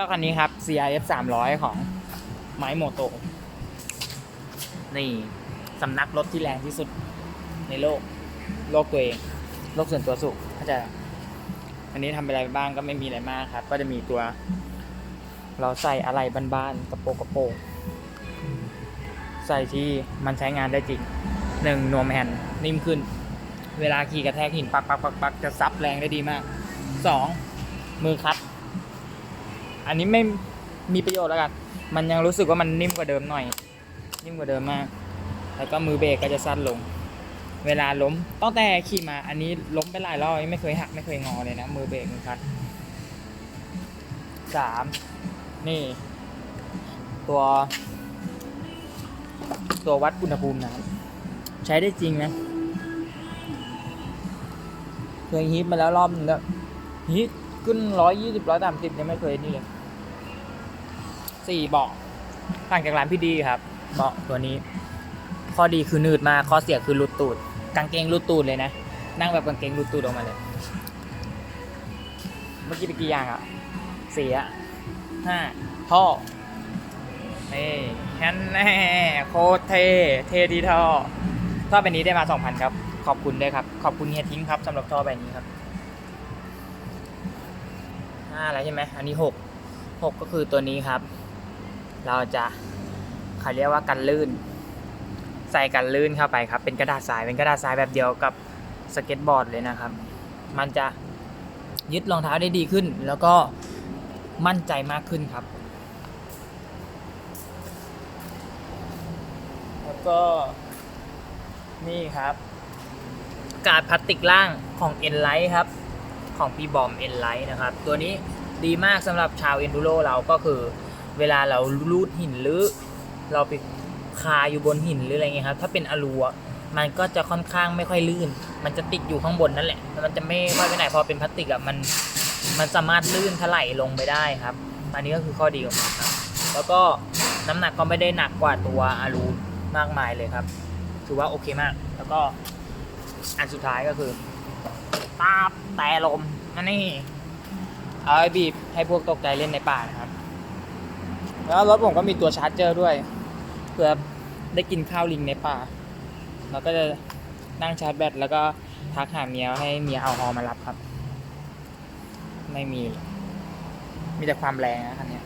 จ้าคันนี้ครับ CRF 300 ของไม้โมโต นี่สำนักรถที่แรงที่สุดในโลก โลกตัวเอง โลกส่วนตัวสุขเข้าใจอันนี้ทำอะไรบ้างก็ไม่มีอะไรมากครับ ก็จะมีตัว เราใส่อะไรบ้านๆกระโปรงกระโปรงใส่ที่มันใช้งานได้จริงหนึ่งนวมแฮนนิ่มขึ้น เวลาขี่กระแทกหินปักปักปักปักจะซับแรงได้ดีมากสองมือคัด อันนี้ไม่มีประโยชน์แล้วกัน มันยังรู้สึกว่ามันนิ่มกว่าเดิมหน่อย นิ่มกว่าเดิมมาก แล้วก็มือเบรกก็จะสั้นลง เวลาล้มตั้งแต่ขี่มา อันนี้ล้มไปหลายรอบไม่เคยหักไม่เคยงอเลยนะ มือเบรกมือคัดสามนี่ ตัว ตัววัดอุณหภูมิน้ำใช้ได้จริงนะเคยฮีทมาแล้วรอบนึงแล้วฮีทขึ้นร้อยยี่สิบร้อยสามสิบยังไม่เคยนี่เลย สี่เบาะต่างจากร้านพี่ดีครับเบาะตัวนี้ ข้อดีคือนืดมากข้อเสียคือรูดตูด กางเกงรูดตูดเลยนะ นั่งแบบกางเกงรูดตูดออกมาเลย เมื่อกี้ไปกี่อย่างอะสี่อะห้าท่อนี่แค่แน่โคตรเท่เท่ดีท่อท่อใบนี้ได้มา2,000ครับ ขอบคุณด้วยครับ ขอบคุณเฮียทิ้งครับสำหรับท่อใบนี้ครับห้าอะไรใช่ไหมอันนี้หกหกก็คือตัวนี้ครับ เราจะเขาเรียกว่ากันลื่น ใส่กันลื่นเข้าไปครับ เป็นกระดาษทรายเป็นกระดาษทรายแบบเดียวกับสเก็ตบอร์ดเลยนะครับ มันจะยึดรองเท้าได้ดีขึ้น แล้วก็มั่นใจมากขึ้นครับ แล้วก็นี่ครับ กาดพลาสติกล่างของ e n l i g h t ครับ ของพี่บอม e n l i g h t นะครับ ตัวนี้ดีมากสำหรับชาว Enduro เราก็คือ เวลาเราลูดหินหรือ เราไปคาอยู่บนหินหรืออะไรเงี้ยครับ ถ้าเป็นอะลูมันก็จะค่อนข้างไม่ค่อยลื่น มันจะติดอยู่ข้างบนนั่นแหละมันจะไม่ค่อยไปไหนพอเป็นพลาสติกอะมันมันสามารถลื่นถลายลงไปได้ครับ อันนี้ก็คือข้อดีของมันครับ แล้วก็น้ำหนักก็ไม่ได้หนักกว่าตัวอะลูมากมายเลยครับ ถือว่าโอเคมาก แล้วก็อันสุดท้ายก็คือตาบแต่ลมอันนี้เอาไว้บีบให้พวกตกใจเล่นในป่านะครับ แล้วรถผมก็มีตัวชาร์จเจอร์ด้วยเพื่อได้กินข้าวลิงในป่าเราก็จะนั่งชาร์จแบตแล้วก็ทักหาเมียให้เมียเอาฮอมารับครับ ไม่มี มีแต่ความแรงนะคันนี้